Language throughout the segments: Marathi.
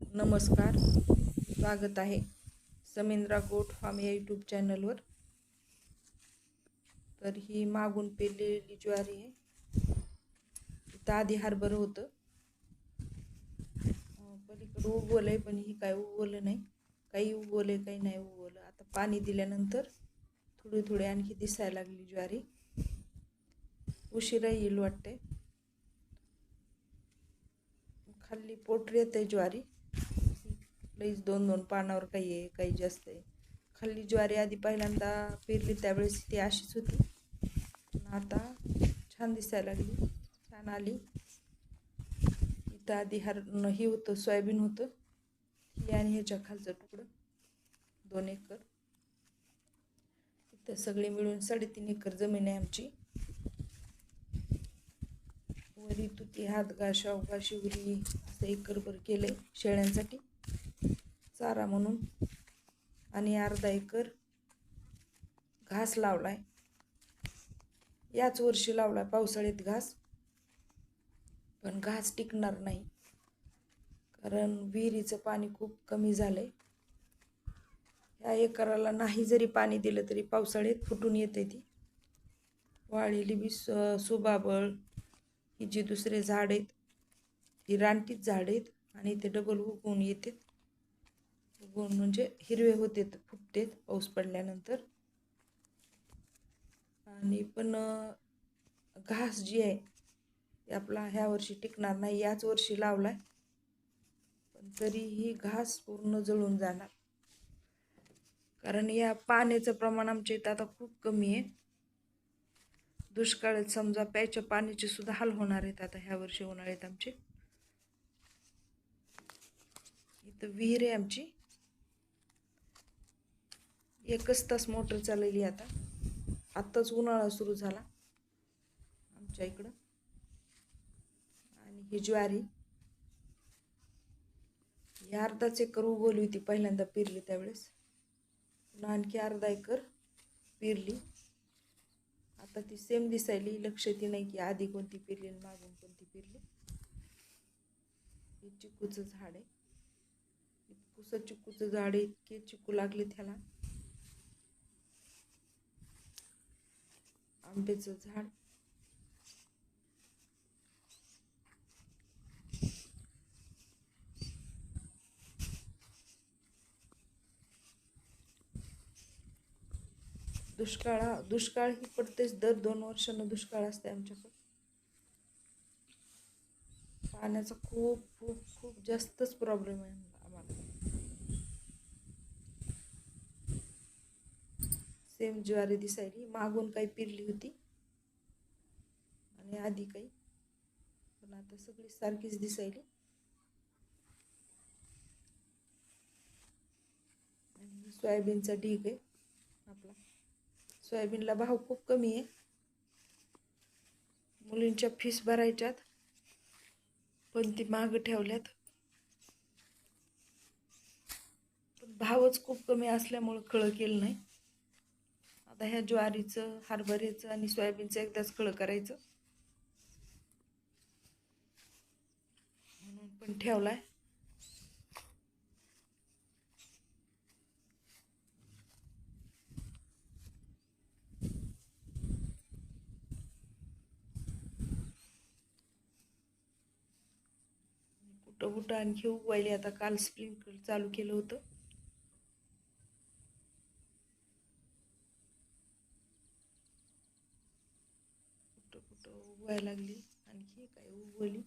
नमस्कार स्वागत आहे समेंद्रा गोट फार्म या यूट्यूब चॅनलवर. तर ही मागून पेरलेली ज्वारी आहे. इथं आधी हरभर होतं. पलीकडं उगवलं आहे पण ही काय उगवलं नाही. काही उगवलं आहे काही नाही उगवलं. आता पाणी दिल्यानंतर थोडी थोडी आणखी दिसायला लागली ज्वारी. उशिरा येईल वाटते खाल्ली पोटरी येते ज्वारी. लईच दोन दोन पानावर काही आहे काही जास्त आहे. खाल्ली ज्वारी आधी पहिल्यांदा पेरली त्यावेळेस ती अशीच होती. पण आता छान दिसायला लागली छान आली. इथं आधी हर हे होतं सोयाबीन होतं. ही आणि ह्याच्या खालचं तुकडं दोन एकर. इथं सगळी मिळून साडेतीन एकर जमीन आहे आमची. वरी तुती हातगा शावगा शिवरी असं एकरभर आहे शेळ्यांसाठी. चारा म्हणून. आणि अर्धा एकर घास लावलाय. याच वर्षी लावलाय पावसाळ्यात घास. पण घास टिकणार नाही. कारण विहिरीचं पाणी खूप कमी झालंय. या एकराला नाही जरी पाणी दिलं तरी पावसाळ्यात फुटून येते ती. वाळलेली बी सुबाबळ ही जी दुसरे झाड आहेत ही रानटीच झाड आहेत आणि ते डबल उगवून येतात. उगवून म्हणजे हिरवे होतेत फुटतेत पाऊस पडल्यानंतर. आणि पण घास जी आहे आपला ह्या वर्षी टिकणार नाही याच वर्षी लावलाय. पण तरीही घास पूर्ण जळून जाणार. कारण या पाण्याचं प्रमाण आमच्या इथं आता खूप कमी आहे. दुष्काळात समजा प्यायच्या पाण्याचे सुद्धा हाल होणार आहेत आता ह्या वर्षी उन्हाळ्यात आमचे. इथं विहीर आहे आमची. एकच तास मोटर चाललेली आता. आत्ताच उन्हाळा सुरू झाला. आमच्या इकडं. आणि ही ज्वारी. ही अर्धाच एकर उगवली होती पहिल्यांदा पिरली त्यावेळेस. पुन्हा आणखी अर्धा एकर पिरली. आता ती सेम दिसायली. लक्ष ती नाही की आधी कोणती पेरली आणि मागून कोणती पेरली. हे चिकूचं झाड आहे. इतकुसं चिकूचं झाड आहे इतके चिकू लागले त्याला आंब्याचं झाड. दुष्काळा दुष्काळ ही पडतेच. दर दोन वर्षानं दुष्काळ असते आमच्याकडं. पाण्याचा खूप खूप खूप जास्तच प्रॉब्लेम आहे आम्हाला सेम ज्वारी दिसायली. मागून काही पिरली होती. आणि आधी काही. पण आता सगळी सारखीच दिसायली. आणि सोयाबीनचा ढीग आहे आपला. सोयाबीनला भाव खूप कमी आहे. मुलींच्या फीस भरायच्यात. पण ती माग ठेवल्यात. पण भावच खूप कमी असल्यामुळं खळं केलं नाही. आता ह्या ज्वारीचं हरभऱ्याचं आणि सोयाबीनचं एकदाच खळं करायचं. म्हणून पण ठेवलाय. कुठं कुठं आणखी उगवायली. आता काल स्प्रिंकल चालू केलं होतं. कुठं उगवायला लागली. आणखी काय उगवली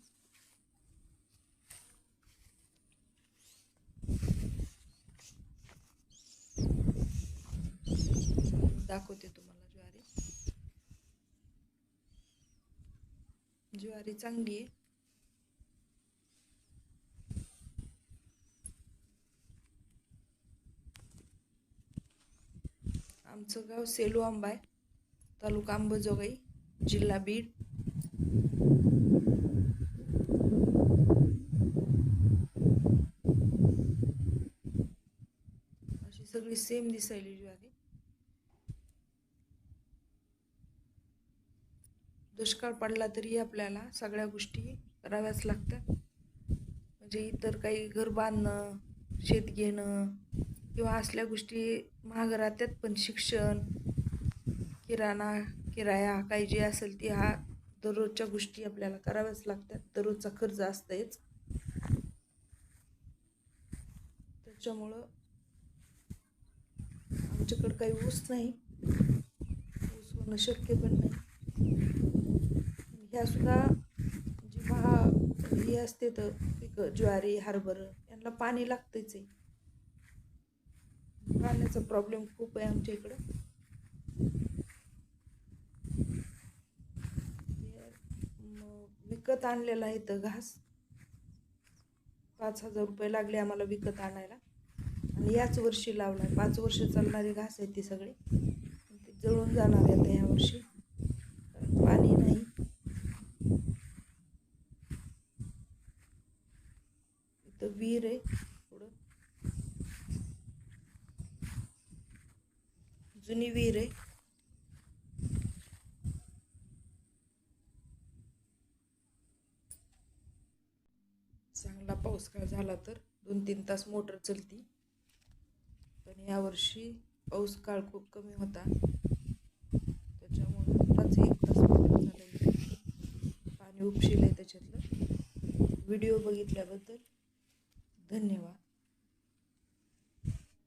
दाखवते तुम्हाला ज्वारी. ज्वारी चांगली आहे. आमचं गाव सेलू आंबा आहे. तालुका आंबजोगाई. जिल्हा बीड अशी सगळी सेम दिसायली आहे दुष्काळ पडला तरी आपल्याला सगळ्या गोष्टी कराव्याच लागतात. म्हणजे इतर काही घर बांधणं शेत घेणं किंवा असल्या गोष्टी महाग राहतात पण शिक्षण किराणा किराया काही जी असेल ती हा दररोजच्या गोष्टी आपल्याला कराव्याच लागतात. दररोजचा खर्च असतेच त्याच्यामुळं आमच्याकडं काही ऊस नाही. ऊस होणं शक्य पण नाही. ह्या सुद्धा जी महा हे असते तर पिकं ज्वारी हरभरं यांना पाणी लागतंच आहे. पाण्याचा प्रॉब्लेम खूप आहे आमच्या इकडं. विकत आणलेला आहे तर घास. पाच हजार रुपये लागले आम्हाला विकत आणायला. आणि याच वर्षी लावलाय. पाच वर्ष चालणारे घास आहेत ती सगळे. ते जळून जाणार आहे आता यावर्षी पाणी नाही. इथं विहीर आहे पुढं. जुनी विहीर आहे. चांगला पाऊस झाला तर दोन तीन तास मोटर चलती. पण यावर्षी पाऊस काळ खूप कमी होता. त्याच्यामुळे पाच एक तास मोटर चालवली. पाणी उपशील आहे त्याच्यातलं. व्हिडिओ बघितल्याबद्दल धन्यवाद.